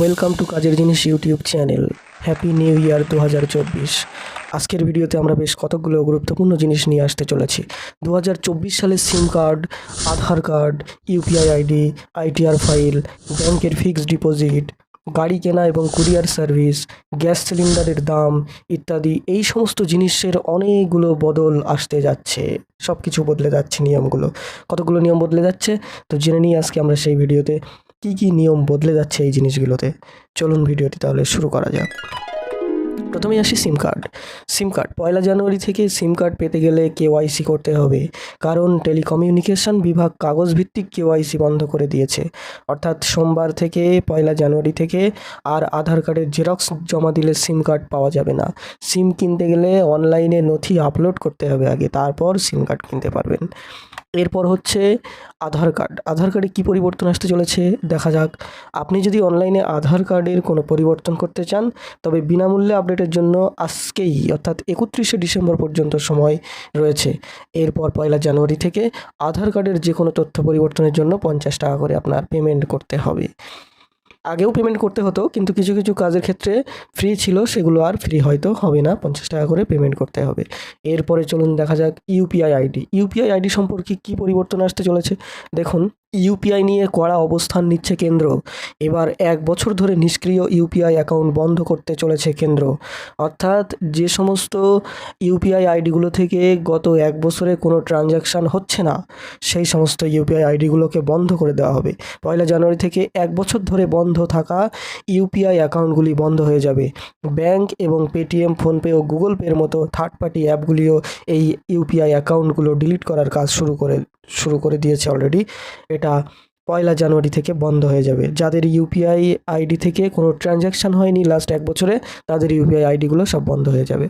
Welcome to কাজের জিনিস YouTube channel. Happy new year দু হাজার চব্বিশ। আজকের ভিডিওতে আমরা বেশ কতকগুলো গুরুত্বপূর্ণ জিনিস নিয়ে আসতে চলেছি। দু হাজার চব্বিশ সালের SIM card Aadhaar card UPI ID ITR file ব্যাংকের ফিক্সড ডিপোজিট গাড়ি কেনা এবং কুরিয়ার সার্ভিস গ্যাস সিলিন্ডারের দাম ইত্যাদি, এই সমস্ত জিনিসের অনেকগুলো বদল আসতে যাচ্ছে। সব কিছু বদলে যাচ্ছে নিয়মগুলো। কতগুলো নিয়ম বদলে যাচ্ছে? তো জেনে নিই আজকে আমরা সেই ভিডিওতে। কী কী নিয়ম বদলে যাচ্ছে এই জিনিসগুলোতে? চলুন ভিডিওটি তাহলে শুরু করা যাক। প্রথমেই আসি সিম কার্ড সিম কার্ড পয়লা জানুয়ারি থেকে সিম কার্ড পেতে গেলে কেওয়াইসি করতে হবে। কারণ টেলিকমিউনিকেশন বিভাগ কাগজ ভিত্তিক কেওয়াইসি বন্ধ করে দিয়েছে। অর্থাৎ সোমবার থেকে পয়লা জানুয়ারি থেকে আর আধার কার্ডের জেরক্স জমা দিলে সিম কার্ড পাওয়া যাবে না। সিম কিনতে গেলে অনলাইনে নথি আপলোড করতে হবে আগে, তারপর সিম কার্ড কিনতে পারবেন। এরপর হচ্ছে আধার কার্ড। আধার কার্ডে কী পরিবর্তন আসতে চলেছে? দেখা যাক। আপনি যদি অনলাইনে আধার কার্ডের কোনো পরিবর্তন করতে চান, তবে বিনামূল্যে আপডেটের জন্য আজকেই, অর্থাৎ একত্রিশে ডিসেম্বর পর্যন্ত সময় রয়েছে। এরপর পয়লা জানুয়ারি থেকে আধার কার্ডের যে কোনো তথ্য পরিবর্তনের জন্য পঞ্চাশ টাকা করে আপনার পেমেন্ট করতে হবে। আগেও পেমেন্ট করতে হতো, কিন্তু কিছু কিছু কাজের ক্ষেত্রে ফ্রি ছিল, সেগুলো আর ফ্রি হয়তো হবে না। পঞ্চাশ টাকা করে পেমেন্ট করতে হবে। এরপরে চলুন দেখা যাক ইউপিআই আইডি ইউপিআই আইডি সম্পর্কে কী পরিবর্তন আসতে চলেছে? দেখুন ইউপিআই নিয়ে কড়া অবস্থান নিচ্ছে কেন্দ্র। এবার এক বছর ধরে নিষ্ক্রিয় ইউপিআই অ্যাকাউন্ট বন্ধ করতে চলেছে কেন্দ্র। অর্থাৎ যে সমস্ত ইউপিআই আইডিগুলো থেকে গত এক বছরে কোনো ট্রানজ্যাকশান হচ্ছে না, সেই সমস্ত ইউপিআই আইডিগুলোকে বন্ধ করে দেওয়া হবে। পয়লা জানুয়ারি থেকে এক বছর ধরে বন্ধ থাকা ইউপিআই অ্যাকাউন্টগুলি বন্ধ হয়ে যাবে। ব্যাংক এবং পেটিএম, ফোনপে ও গুগল পের মতো থার্ড পার্টি অ্যাপগুলিও এই ইউপিআই অ্যাকাউন্টগুলো ডিলিট করার কাজ শুরু করে শুরু করে দিয়েছে অলরেডি এটা পয়লা জানুয়ারি থেকে বন্ধ হয়ে যাবে। যাদের ইউপিআই আইডি থেকে কোনো ট্রানজ্যাকশান হয়নি লাস্ট এক বছরে, তাদের ইউপিআই আইডিগুলো সব বন্ধ হয়ে যাবে।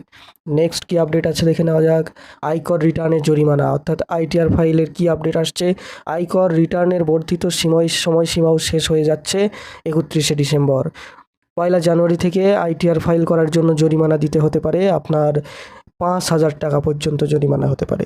নেক্সট কী আপডেট আছে দেখে নেওয়া যাক। আয়কর রিটার্নের জরিমানা, অর্থাৎ আইটিআর ফাইলের কী আপডেট আসছে? আয়কর রিটার্নের বর্ধিত সময়, সময়সীমাও শেষ হয়ে যাচ্ছে একত্রিশে ডিসেম্বর। পয়লা জানুয়ারি থেকে আইটিআর ফাইল করার জন্য জরিমানা দিতে হতে পারে। আপনার পাঁচ হাজার টাকা পর্যন্ত জরিমানা হতে পারে।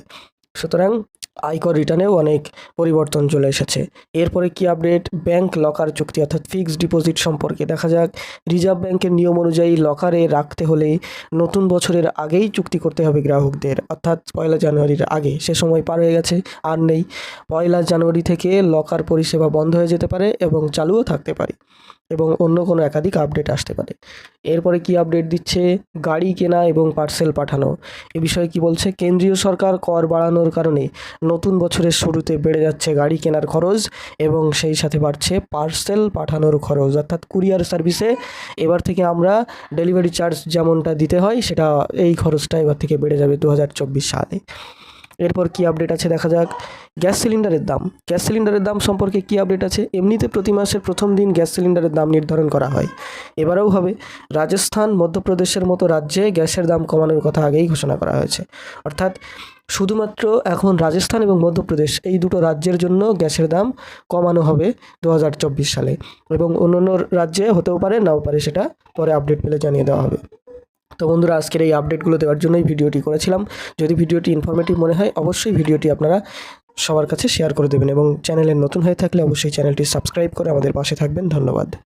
সুতরাং আয়কর রিটার্নেও অনেক পরিবর্তন চলে এসেছে। এরপরে কি আপডেট? ব্যাংক লকার চুক্তি অর্থাৎ ফিক্সড ডিপোজিট সম্পর্কে দেখা যাক। রিজার্ভ ব্যাংকের নিয়ম অনুযায়ী লকারে রাখতে হলে নতুন বছরের আগেই চুক্তি করতে হবে গ্রাহকদের। অর্থাৎ পয়লা জানুয়ারির আগে। সে সময় পার হয়ে গেছে, আর নেই। পয়লা জানুয়ারি থেকে লকার পরিষেবা বন্ধ হয়ে যেতে পারে এবং চালুও থাকতে পারে এবং অন্য কোনো একাধিক আপডেট আসতে পারে। এরপরে কি আপডেট দিচ্ছে? গাড়ি কেনা এবং পার্সেল পাঠানো। এ বিষয়ে কি বলছে? কেন্দ্রীয় সরকার কর বাড়ানোর কারণে নতুন বছরের শুরুতে বেড়ে যাচ্ছে গাড়ি কেনার খরচ এবং সেই সাথে বাড়ছে পার্সেল পাঠানোর খরচ। অর্থাৎ কুরিয়ার সার্ভিসে এবার থেকে আমরা ডেলিভারি চার্জ যেমনটা দিতে হয়, সেটা এই খরচটা এবার থেকে বেড়ে যাবে দু হাজার চব্বিশ সালে। এরপর কি আপডেট আছে দেখা যাক। গ্যাস সিলিন্ডারের দাম। গ্যাস সিলিন্ডারের দাম সম্পর্কে কি আপডেট আছে? এমনিতে প্রতি মাসের প্রথম দিন গ্যাস সিলিন্ডারের দাম নির্ধারণ করা হয়। এবারেও হবে। রাজস্থান, মধ্যপ্রদেশের মতো রাজ্যে গ্যাসের দাম কমানোর কথা আগেই ঘোষণা করা হয়েছে। অর্থাৎ শুধুমাত্র এখন রাজস্থান এবং মধ্যপ্রদেশ এই দুটো রাজ্যের জন্য গ্যাসের দাম কমানো হবে দু হাজার চব্বিশ সালে এবং অন্যান্য রাজ্যে হতেও পারে, নাও পারে সেটা পরে আপডেট পেলে জানিয়ে দেওয়া হবে। তো বন্ধুরা, আজকের এই আপডেটগুলো দেওয়ার জন্যই ভিডিওটি করেছিলাম। যদি ভিডিওটি ইনফরমেটিভ মনে হয়, অবশ্যই ভিডিওটি আপনারা সবার কাছে শেয়ার করে দেবেন এবং চ্যানেলের নতুন হয়ে থাকলে অবশ্যই চ্যানেলটি সাবস্ক্রাইব করে আমাদের পাশে থাকবেন। ধন্যবাদ।